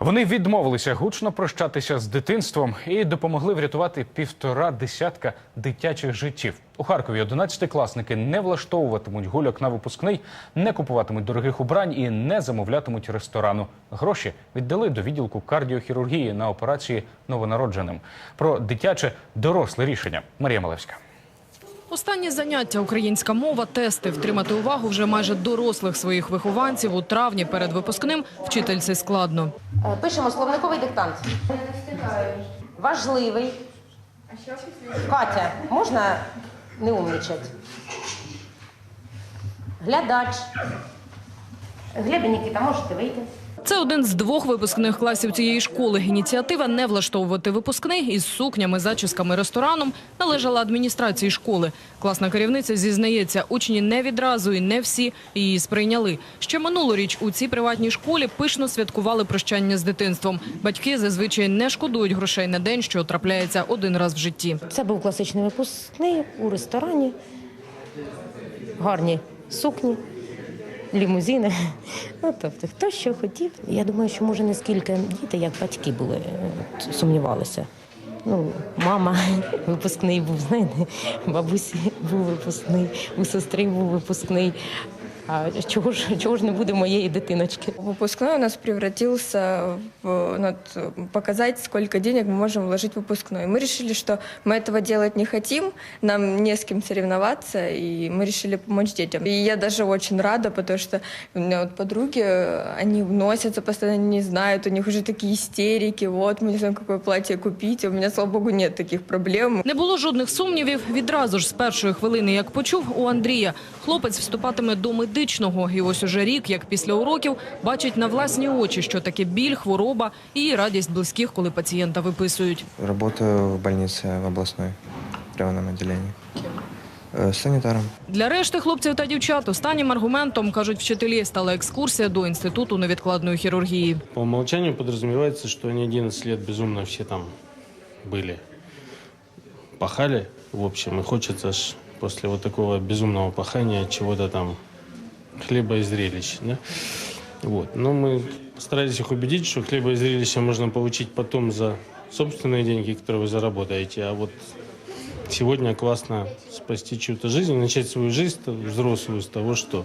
Вони відмовилися гучно прощатися з дитинством і допомогли врятувати півтора десятка дитячих життів. У Харкові 11-класники не влаштовуватимуть гульок на випускний, не купуватимуть дорогих убрань і не замовлятимуть ресторану. Гроші віддали до відділку кардіохірургії на операції новонародженим. Про дитяче доросле рішення. Марія Малевська. Останні заняття українська мова, тести втримати увагу вже майже дорослих своїх вихованців у травні перед випускним вчительці складно. Е, Пишемо словниковий диктант. Важливий. Катя, можна не умнічати? Глядач. Глеб Нікіта, можете вийти? Це один з двох випускних класів цієї школи. Ініціатива не влаштовувати випускний із сукнями, зачісками, рестораном належала адміністрації школи. Класна керівниця зізнається, учні не відразу і не всі її сприйняли. Ще минулоріч у цій приватній школі пишно святкували прощання з дитинством. Батьки зазвичай не шкодують грошей на день, що трапляється один раз в житті. Це був класичний випускний у ресторані. Гарні сукні, лімузини. Ну, тобто, хто що хотів. Я думаю, що може не скільки діти, як батьки були, е, сумнівалися. Ну, мама випускний був, знаєте, бабусі був випускний, у сестри був випускний. А чого ж, чого ж не буде моєї дитиночки? Выпускной у нас превратился в ну, вот, показать, сколько денег мы можем вложить в выпускной. Мы решили, что мы этого делать не хотим, нам не с кем соревноваться, и мы решили помочь детям. И я даже очень рада, потому что у меня вот подруги, они вносятся постоянно, не знают, у них уже такие истерики, вот, мы не знаем, какое платье купить, у меня, слава богу, нет таких проблем. Не було жодних сумнівів. Відразу ж з першої хвилини, як почув у Андрія, хлопець вступатиме до медичного. І ось уже рік, як після уроків, бачить на власні очі, що таке біль, хвороба і радість близьких, коли пацієнта виписують. Работаю в больнице в областной приемном отделении. Э, Санитаром. Для решти хлопців та дівчат останнім аргументом, кажуть вчителі, стала екскурсія до інституту невідкладної хірургії. По умолчанию подразумевается, что они 11 лет безумно все там были. Пахали, в общем, и хочется ж после вот такого безумного пахания чего-то там хлеба и зрелищ. Да? Вот. Но мы старались их убедить, что хлеба и зрелища можно получить потом за собственные деньги, которые вы заработаете. А вот сегодня классно спасти чью-то жизнь, начать свою жизнь взрослую с того, что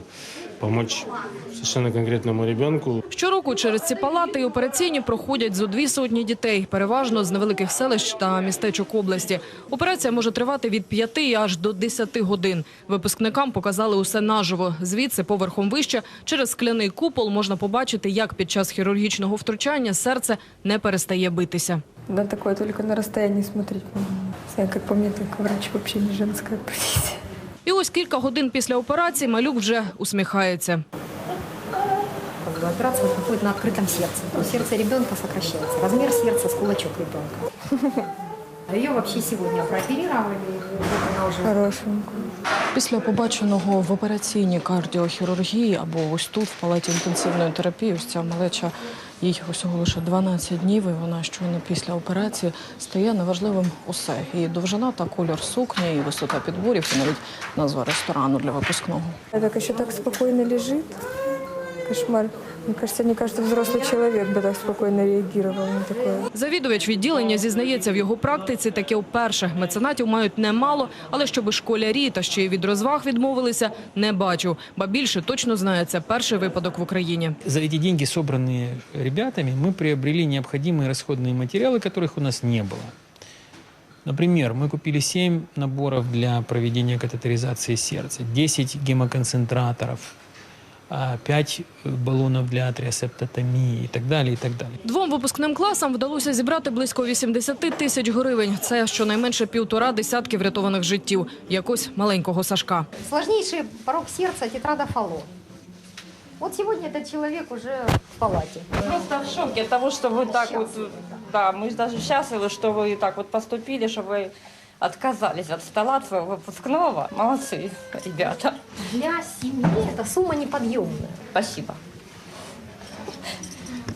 помочь совершенно конкретному ребенку, Щороку через ці палати і операційні проходять зо дві сотні дітей, переважно з невеликих селищ та містечок області. Операція може тривати від 5 аж до 10 годин. Випускникам показали усе наживо. Звідси поверхом вище через скляний купол можна побачити, як під час хірургічного втручання серце не перестає битися. На такое только на расстоянии смотреть. Знаю, как по мне, так врач вообще не женская профессия. І ось кілька годин після операції малюк вже усміхається. Операция проходит на открытом сердце. То есть сердце ребенка сокращается. Размер сердца с кулачок ребенка. Ее вообще сегодня прооперировали. Вот она уже Хорошенько. Після побаченого в операційній кардіохірургії або ось тут, в палаті інтенсивної терапії, ось ця малеча, їй усього лише 12 днів, і вона щойно після операції стає неважливим усе. І довжина та кольор сукні, і висота підборів, і навіть назва ресторану для випускного. Так еще так спокійно лежит Кошмар. Мне кажется, не каждый взрослый человек бы так спокойно реагировал на такое. Завідувач відділення зізнається, в його практиці таке вперше. Меценатів мають немало, але щоби школярі та ще й від розваг відмовилися, не бачу. Ба більше точно знає, це перший випадок в Україні. За эти деньги, собранные ребятами, мы приобрели необходимые расходные материалы, которых у нас не было. Например, мы купили 7 наборов для проведения катетеризации сердца, 10 гемоконцентраторов, 5 баллонов для атриосептотомии и так далее, и так далее. Двом випускним класам вдалося зібрати близько 80 тисяч гривень. Це щонайменше півтора десятки врятованих життів. Якось маленького Сашка. сложнейший порог сердца тетрадофалон. Вот сегодня этот человек уже в палате. Просто в шоке от того, что вы так вот, да, мы даже счастливы, что вы так вот поступили, что вы отказались от стола от своего выпускного. Молодцы, ребята. Для семьи эта сумма неподъемная. Спасибо.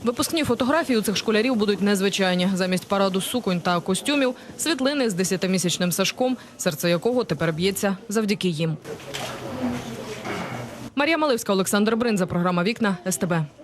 Випускні фотографії у цих школярів будуть незвичайні. Замість параду суконь та костюмів світлини з 10-місячним Сашком, серце якого тепер б'ється завдяки їм. Марія Маливська, Олександр Бринза, програма Вікна СТБ.